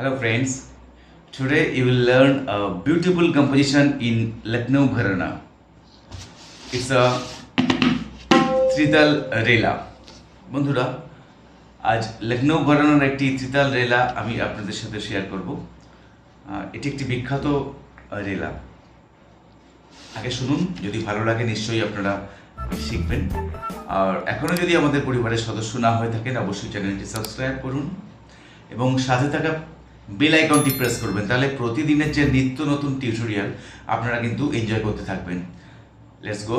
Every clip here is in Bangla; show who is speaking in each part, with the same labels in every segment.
Speaker 1: Hello friends, today you will learn a beautiful composition in Lucknow Gharana. It's a tritaal রেলা বন্ধুরা আজ লখনৌ ঘরানার একটি ত্রিতাল রেলা আমি আপনাদের সাথে শেয়ার করব। এটি একটি বিখ্যাত রেলা আগে শুনুন যদি ভালো লাগে নিশ্চয়ই আপনারা শিখবেন। আর এখনও যদি আমাদের পরিবারের সদস্য না হয়ে থাকেন অবশ্যই চ্যানেলটি সাবস্ক্রাইব করুন। এবং সাথে থাকা বেল আইকনটি প্রেস করবেন। তাহলে প্রতিদিনের যে নিত্য নতুন টিউটোরিয়াল আপনারা কিন্তু এনজয় করতে থাকবেন। লেটস গো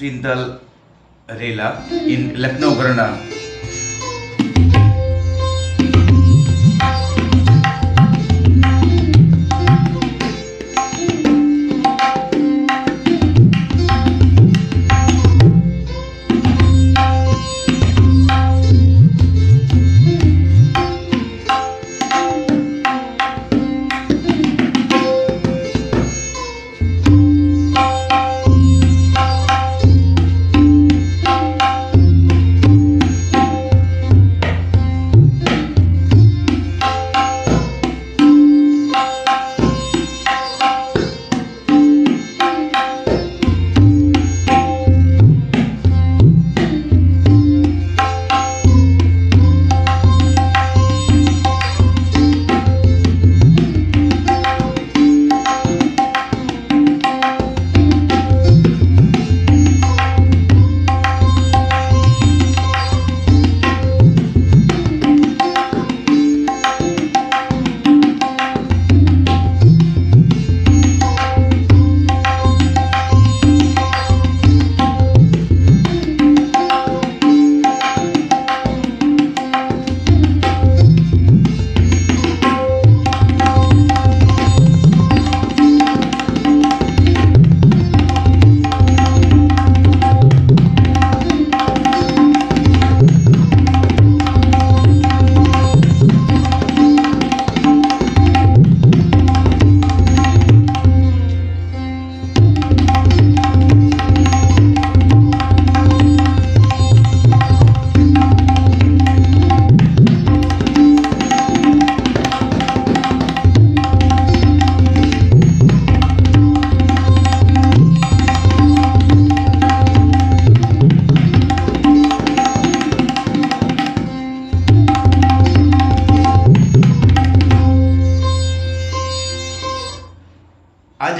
Speaker 1: চিন্তাল রেলা ইন লখনৌ ঘরানা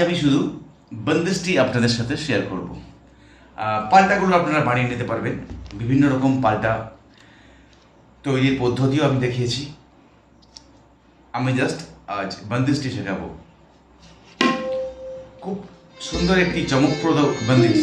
Speaker 1: আমি শুধু বন্দিশটি আপনাদের সাথে শেয়ার করব। পাল্টাগুলো আপনারা বানিয়ে নিতে পারবেন। বিভিন্ন রকম পাল্টা তৈরির পদ্ধতিও আমি দেখিয়েছি। আমি জাস্ট আজ বন্দিশটি শেখাবো। খুব সুন্দর একটি চমকপ্রদ বন্দিশ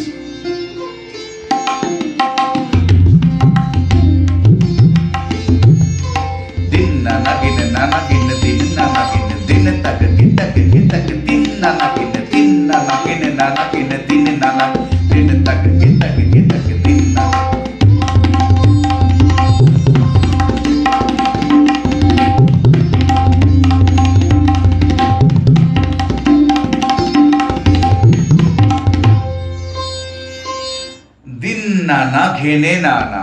Speaker 1: দিন নানা ঘেনে নানা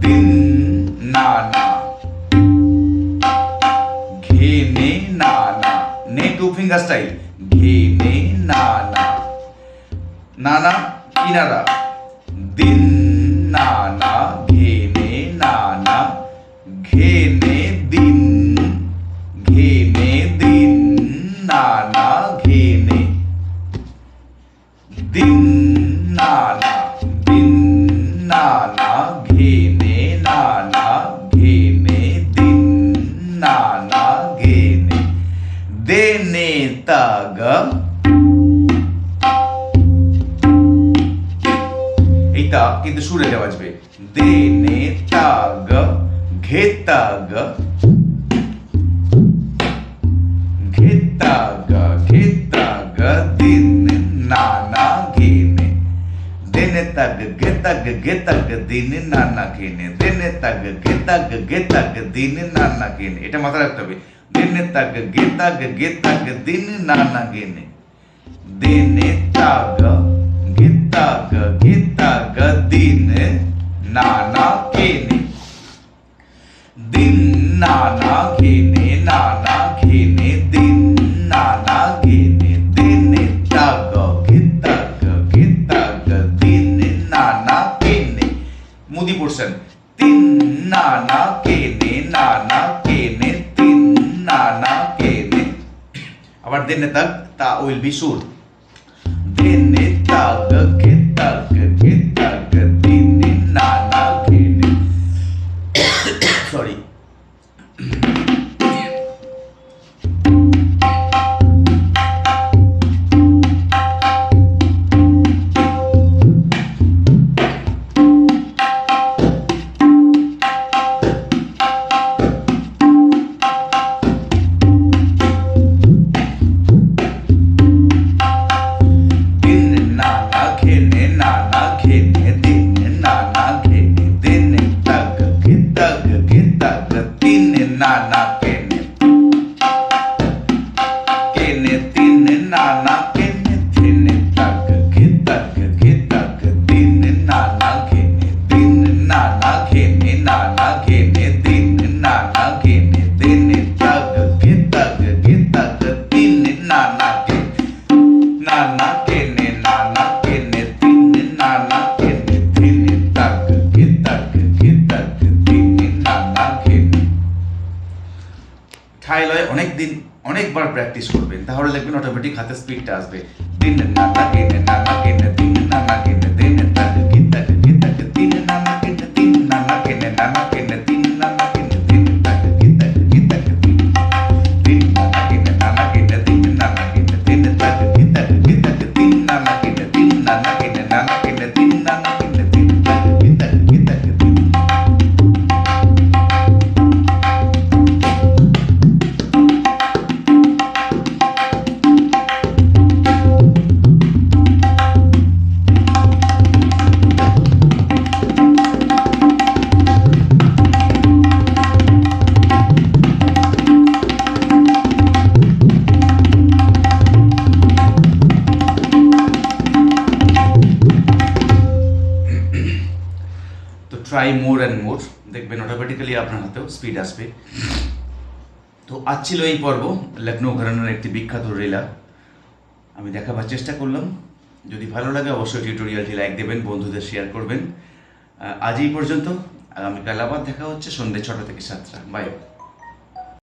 Speaker 1: দিন নানা ঘেনে নানা নে টু ফিঙ্গার স্টাইল ঘেনে নানা নানা কিন্তু সুরে বাজবে। দেনে তাগ, ঘেতাগ। ঘেতাগ ঘেতাগ, দিন নানা ঘেনে। দেনে তাগ, ঘেতাগ ঘেতাগ, দিন নানা ঘেনে। দেনে তাগ, ঘেতাগ ঘেতাগ, দিন নানা ঘেনে। এটা মাথায় রাখতে হবে। দেনে তাগ, ঘেতাগ ঘেতাগ, দিন নানা ঘেনে। আবার দিনে তাক তা will be sure en este অনেকবার প্র্যাকটিস করবেন তাহলে দেখবেন অটোমেটিক হাতে স্পিডটা আসবে দিন না না কে না না না দিন দিন না না তিন না না তিন না না না না তিন মোর অ্যান্ড মোর দেখবেন অটোমেটিক্যালি আপনার হাতেও স্পিড আসবে। তো আজ ছিল এই পর্ব লখনৌ ঘরানোর একটি বিখ্যাত রেলা। আমি দেখাবার চেষ্টা করলাম। যদি ভালো লাগে অবশ্যই টিউটোরিয়ালটি লাইক দেবেন, বন্ধুদের শেয়ার করবেন। আজ এই পর্যন্ত। আগামীকাল আবার দেখা হচ্ছে সন্ধ্যে ছটা থেকে সাতটা। বাই